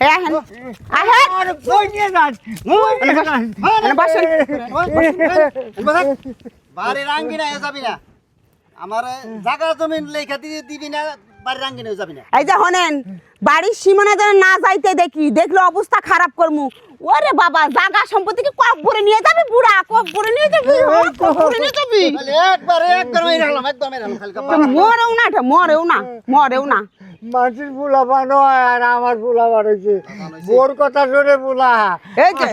আহেন। আহেন। আর কই নিয়ে। বাড়ির আঙ্গিনা যাবি না। আমার জায়গা জমিন লেখা দিয়ে দিবি না বাড়ির আঙ্গিনা যাবি না। এই যে হনেন বাড়ির সীমানা যেন না যাইতে দেখি দেখলে অবস্থা খারাপ করমু। ওরে বাবা জাগা সম্পত্তি কি কপ করে নিয়ে যাবি বুড়া? কপ করে নিয়ে যাবি? কপ করে নিয়ে যাবি? একবার একবার মেরে রাখলাম একবার মেরে রাখলাম খালি। মরেও না মরেও না মরেও না। মাটির পোলা বানো আর আমার পোলা বোর কথা শুনে পোলা এই যে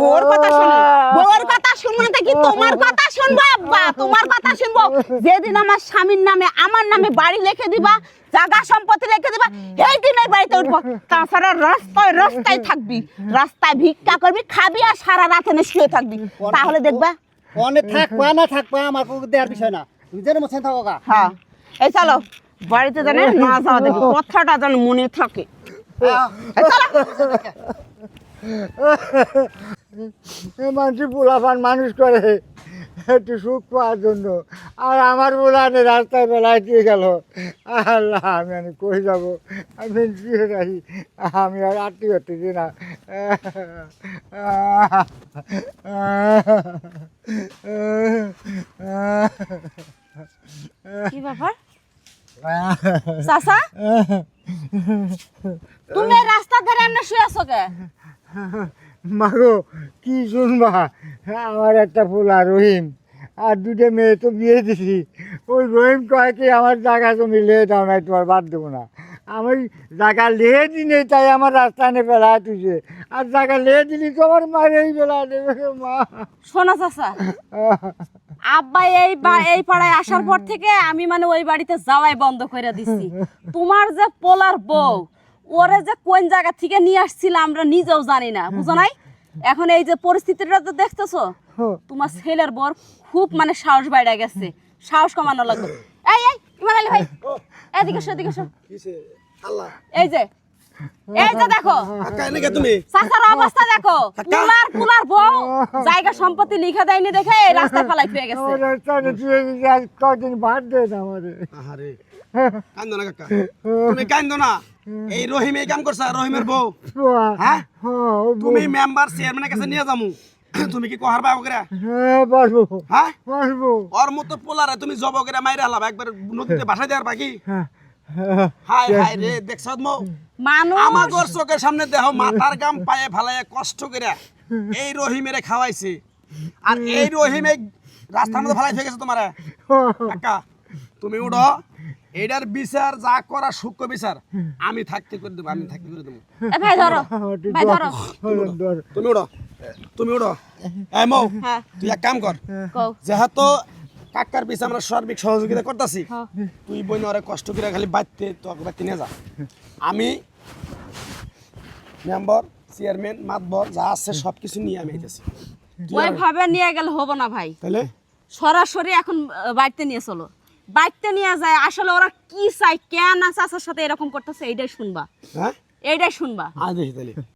বউর কথা শুনি বউর কথা শুনব না কি তোমার কথা শুনব আব্বা তোমার কথা শুনব। যেদিন আমার স্বামীর নামে আমার নামে বাড়ি লিখে দিবা জায়গা সম্পত্তি লিখে দিবা এই দিন এই বাড়িতে উঠবো। তাছাড়া রাস্তায় রাস্তায় থাকবি রাস্তায় ভিক্ষা করবি খাবি আর সারা রাত এনে শুয়ে থাকবি। তাহলে দেখবা অনেক থাকবা না থাকবা আমার দেওয়ার বিষয় না। তুমি যেন মোছেন থাকো হ্যাঁ। এই চলো। বাড়িতে জানে না যাওয়া দেখি কথাটা যেন মনে থাকে। মানুষ পোলাপান মানুষ করে। একটু সুখ পাওয়ার জন্য। আর আমার পোলানে রাস্তায় বেলায় দিয়ে গেল? আল্লাহ আমি আমি কই যাব? আমি দিয়ে রাখি আমি আর আটটি করতেছি না। কি ব্যাপার? চাচা? তুমি রাস্তা ধারে এমনি শুয়ে আছো কে মাগো কি শুনবা? আমার একটা পোলা রহিম আর দুটো মেয়ে তো বিয়ে দিছি। ওই রহিম কয় কি আমার জায়গা জমি লিয়ে দাও নাই তোমার বাদ দেবো না। আমি জায়গা লিয়ে দিনে তাই আমার রাস্তা নিয়ে ফেলা তুইছে। আর জায়গা লিয়ে দিলি তো আমার মারেই ফেলা দেবে মা। শোনো চাচা। আব্বা এই এই পাড়ায় আসার পর থেকে আমি মানে ওই বাড়িতে যাওয়াই বন্ধ করে দিছি। তোমার যে পোলার বউ ওরে যে কোন জায়গা থেকে নিয়ে আসছিল আমরা নিজেও জানি না বুঝো নাই? এখন এই যে পরিস্থিতিটা তো দেখতেছো? তোমার ছেলের বর খুব মানে সাহস বাইরে গেছে সাহস কমানো লাগবে এই এই ইমান আলী ভাই এদিকে এদিকে এই যে এই যে দেখো। তুমি। চাচার অবস্থা দেখো। পুলার পুলার বউ। জায়গা সম্পত্তি লিখে দেয়নি দেখে এই রাস্তায় ফেলাই পেয়ে গেছে। আমার রাস্তা নিয়ে তুই এদিকে আজ কদিন বাদ দে আমারে। আহারে কান্দো না কাকা। তুমি কান্দো না। এই রহিম এই কাম করছে রহিমের বউ। হ্যাঁ। তুমি মেম্বার চেয়ারম্যানের কাছে নিয়ে যামু। তুমি কি কহার বাবু করে হ্যাঁ বসবো। হ্যাঁ? বসবো। ওর মতো পোলারে তুমি জব করে মাইরে হালাম একবার নদীতে ভাসাই দেওয়ার বাকি। হ্যাঁ। হাই হাই রে দেখছ মো মানুষ। আমার ঘর চোখের সামনে দেহ মাথার গাম পায়ে ফালায় কষ্ট করে। এই রহিমেরে খাওয়াইছে। আর এই রহিমে রাস্তার মধ্যে ফালাই গেছে তোমার। কাকা তুমি উঠো। এইটার বিচার যা করা সূক্ষ্ম বিচার আমি থাকতে করে দেবো আমি থাকতে করে দেবো। এ ভাই ধরো ভাই ধরো। তুমি উঠো। তুমি উঠো। এই মৌ হ্যাঁ। তুই এক কাম কর। যেহেতু কাকার পিছে আমরা সার্বিক সহযোগিতা করতেছি। হ্যাঁ। তুই বই না কষ্ট করে খালি বাড়তে তো বাড়তে নিয়ে যা। আমি মেম্বার চেয়ারম্যান মাতবর যা আছে সব কিছু নিয়ে আমি আইতেছি। ওইভাবে নিয়ে গেলে হব না ভাই। তাহলে সরাসরি এখন বাড়িতে নিয়ে চলো। বাড়িতে নিয়ে যায় আসলে ওরা কি চাই কেন আছে আসার সাথে এরকম করতেছে এইটাই শুনবা। হ্যাঁ? এইটাই শুনবা। তাহলে